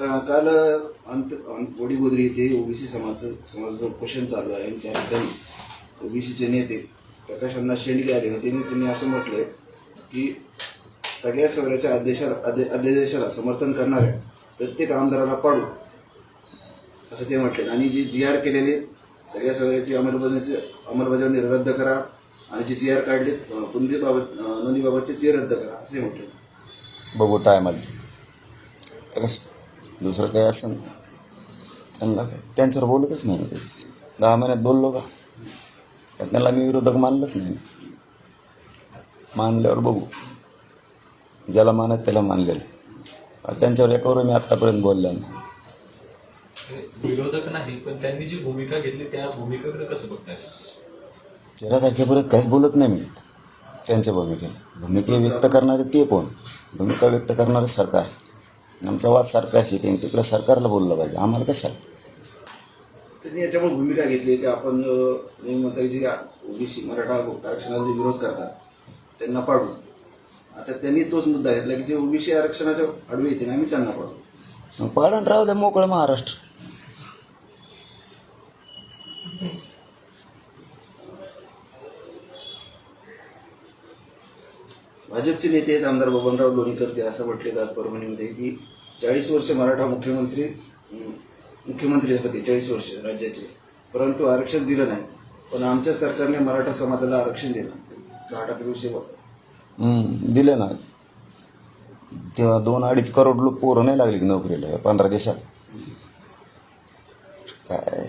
काल अंत वडीगोद्री येथे ओबीसी समाजाचं समाजाचं उपोषण चालू आहे. आणि त्या ठिकाणी ओबीसीचे नेते प्रकाश अण्णा शेंडगे आले होते. आणि त्यांनी असं म्हटलंय की सगळ्या सगळ्याच्या अध्याशाला अध्यादेशाला समर्थन करणाऱ्या प्रत्येक आमदाराला पाडू. असं ते म्हटले आणि जे जी आर केलेले सगळ्या सगळ्याची अंमलबजावणीची अंमलबजावणी रद्द करा. आणि जे जी आर काढले कुंडलीबाबत नोंदीबाबतचे ते रद्द करा. असे म्हटले बघू टायमाला तर कसं दुसरं काही असं त्यांना काय? त्यांच्यावर बोलतच नाही मी कधीच. दहा महिन्यात बोललो का? त्यांना मी विरोधक मानलंच नाही मानल्यावर बघू. ज्याला मानत त्याला मानलेलं. त्यांच्यावर एकावर मी आत्तापर्यंत बोललो नाही. विरोधक नाही पण त्यांनी जी भूमिका घेतली त्या भूमिकेकडे कसं बघताय? तेरा तारखेपर्यंत काहीच बोलत नाही मी त्यांच्या भूमिकेला. भूमिके व्यक्त करणारे ते कोण? भूमिका व्यक्त करणारं सरकार. आमचा वाद सरकारशी त्यांनी तिकडं सरकारला बोललं पाहिजे. आम्हाला कशाला त्यांनी याच्यामुळे भूमिका घेतली की आपण नेहमी म्हणता की जे ओबीसी मराठा आरक्षणाला जे विरोध करतात त्यांना पाडू. आता त्यांनी तोच मुद्दा घेतला की जे ओबीसी आरक्षणाच्या आडवे येते ना आम्ही त्यांना पाडू. मग पाडण राहू द्या मोकळं महाराष्ट्र. भाजपचे नेते आहेत आमदार बबनराव लोणीकर ते असं म्हटले आज परभणीमध्ये की चाळीस वर्ष मराठा मुख्यमंत्री मुख्यमंत्री होते चाळीस वर्ष राज्याचे. परंतु आरक्षण दिलं नाही. पण आमच्या सरकारने मराठा समाजाला आरक्षण दिलं. दहा टक्के विषय होता दिलं ना. तेव्हा दोन अडीच करोड लोक पोरं नाही लागली की नोकरीला पंधरा देशात काय?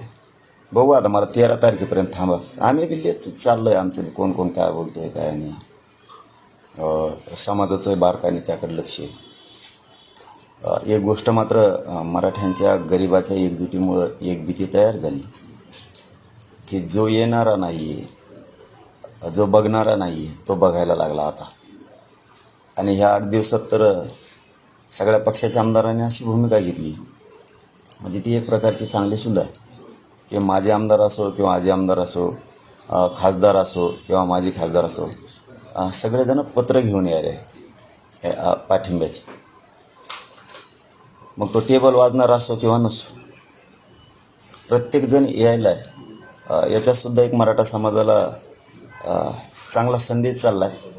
बघू आता मला तेरा तारखेपर्यंत थांबाच आम्ही बी चाललंय चाललं आहे आमचं. कोण कोण काय बोलतोय काय नाही. समाजाचं बारकाने त्याकडे लक्ष आहे. एक गोष्ट मात्र मराठ्यांच्या गरिबाच्या एकजुटीमुळं एक भीती तयार झाली. की जो येणारा नाही आहे जो बघणारा नाही आहे तो बघायला लागला आता. आणि ह्या आठ दिवसात तर सगळ्या पक्षाच्या आमदारांनी अशी भूमिका घेतली. म्हणजे ती एक प्रकारची चांगलीसुद्धा आहे. की माझे आमदार असो किंवा आजी आमदार असो खासदार असो किंवा माझे खासदार असो सगळेजण पत्र घेऊन यायले आहेत. पाठिंब्याचे. मग तो टेबल वाजणार असो किंवा नसो प्रत्येकजण यायला आहे याच्यातसुद्धा एक मराठा समाजाला चांगला संदेश चालला आहे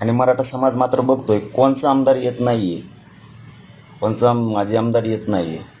आणि मराठा समाज मात्र बघतोय कोणचा आमदार येत नाही आहे कोणचा माजी आमदार येत नाही आहे